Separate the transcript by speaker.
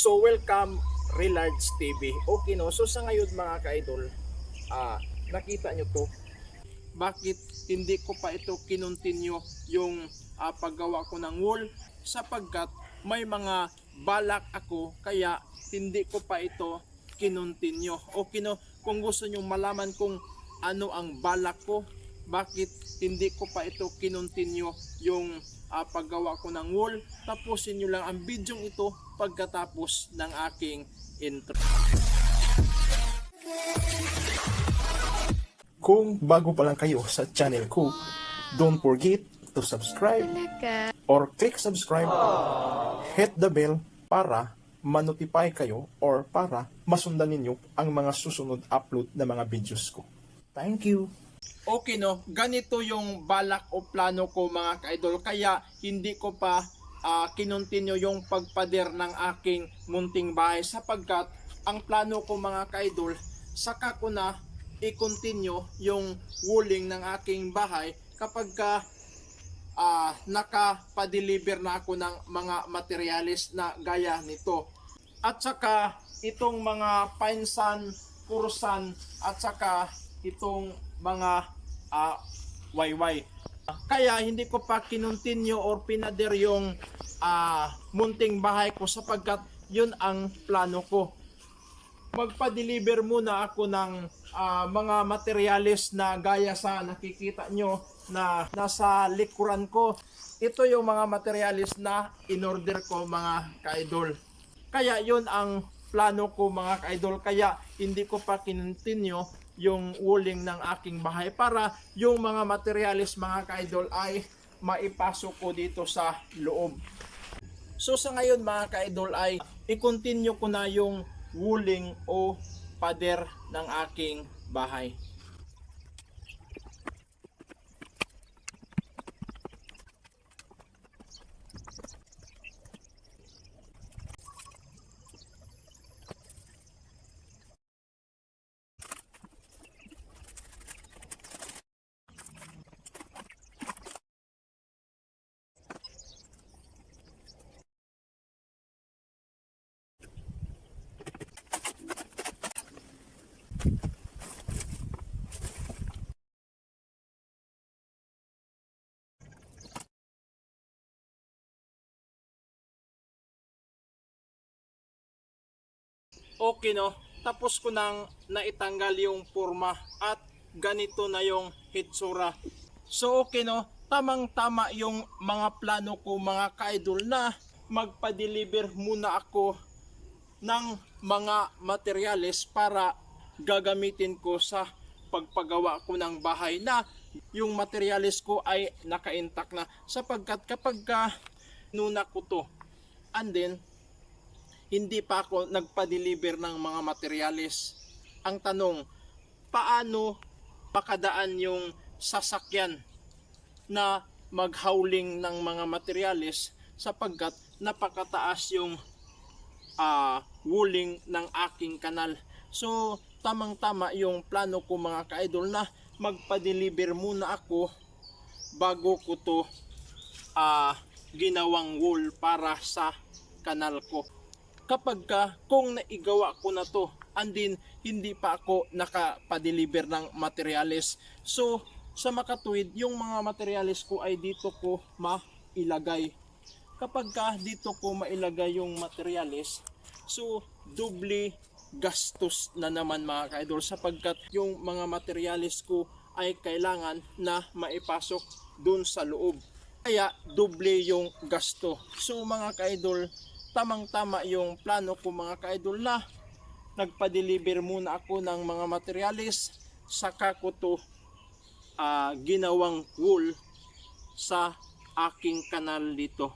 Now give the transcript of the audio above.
Speaker 1: So welcome Relards TV. Okay no. So sa ngayon mga ka-idol, ah nakita nyo to. Bakit hindi ko pa ito kinontinue yung ah, paggawa ko ng wool sapagkat may mga balak ako kaya hindi ko pa ito kinontinue. Okay no. Kung gusto nyo malaman kung ano ang balak ko, bakit hindi ko pa ito kinontinue yung ah, paggawa ko ng wool, tapusin nyo lang ang video ito pagkatapos ng aking intro.
Speaker 2: Kung bago pa lang kayo sa channel ko, don't forget to subscribe or click subscribe, hit the bell para manotify kayo or para masundan ninyo ang mga susunod upload na mga videos ko. Thank you!
Speaker 1: Okay no, ganito yung balak o plano ko mga ka-idol kaya hindi ko pa uh, kinontinue yung pagpader ng aking munting bahay sapagkat ang plano ko mga ka-idol saka ko na i-continue yung wooling ng aking bahay kapag ka ah, nakapa-deliver na ako ng mga materialis na gaya nito. At saka itong mga pinsan, kursan at saka itong mga ah, wayway. Kaya hindi ko pa kinontinue or pinader yung ah, munting bahay ko sapagkat yun ang plano ko. Magpa-deliver muna ako ng ah, mga materialis na gaya sa nakikita nyo na nasa likuran ko. Ito yung mga materialis na in-order ko mga ka-idol. Kaya yun ang plano ko mga ka-idol. Kaya hindi ko pa kinontinue yung wooling ng aking bahay para yung mga materialis mga ka-idol ay maipasok ko dito sa loob. So sa ngayon mga ka-idol ay i-continue ko na yung wooling o pader ng aking bahay. Okay no, tapos ko nang naitanggal yung forma at ganito na yung hitsura. So okay no, tamang tama yung mga plano ko mga ka-idol na magpa-deliver muna ako ng mga materyales para gagamitin ko sa pagpagawa ko ng bahay na yung materyales ko ay naka-intact na sapagkat kapag ka nuna ko to and then hindi pa ako nagpa-deliver ng mga materyales. Ang tanong, paano pakadaan yung sasakyan na maghauling ng mga materyales sapagkat napakataas yung ah, wooling ng aking kanal. So, tamang-tama yung plano ko mga ka-idol na magpa-deliver muna ako bago ko to ah, ginawang wool para sa kanal ko kapag ka, kung naigawa ko na to andin hindi pa ako nakapa-deliver ng materyales so sa makatuwid yung mga materyales ko ay dito ko mailagay. Kapag ka dito ko mailagay yung materyales so doble gastos na naman mga kaidol sapagkat yung mga materyales ko ay kailangan na maipasok dun sa loob. Kaya doble yung gasto. So mga kaidol tamang-tama yung plano ko mga ka-idol na nagpa-deliver muna ako ng mga materyales saka ko to ah, ginawang wool sa aking kanal dito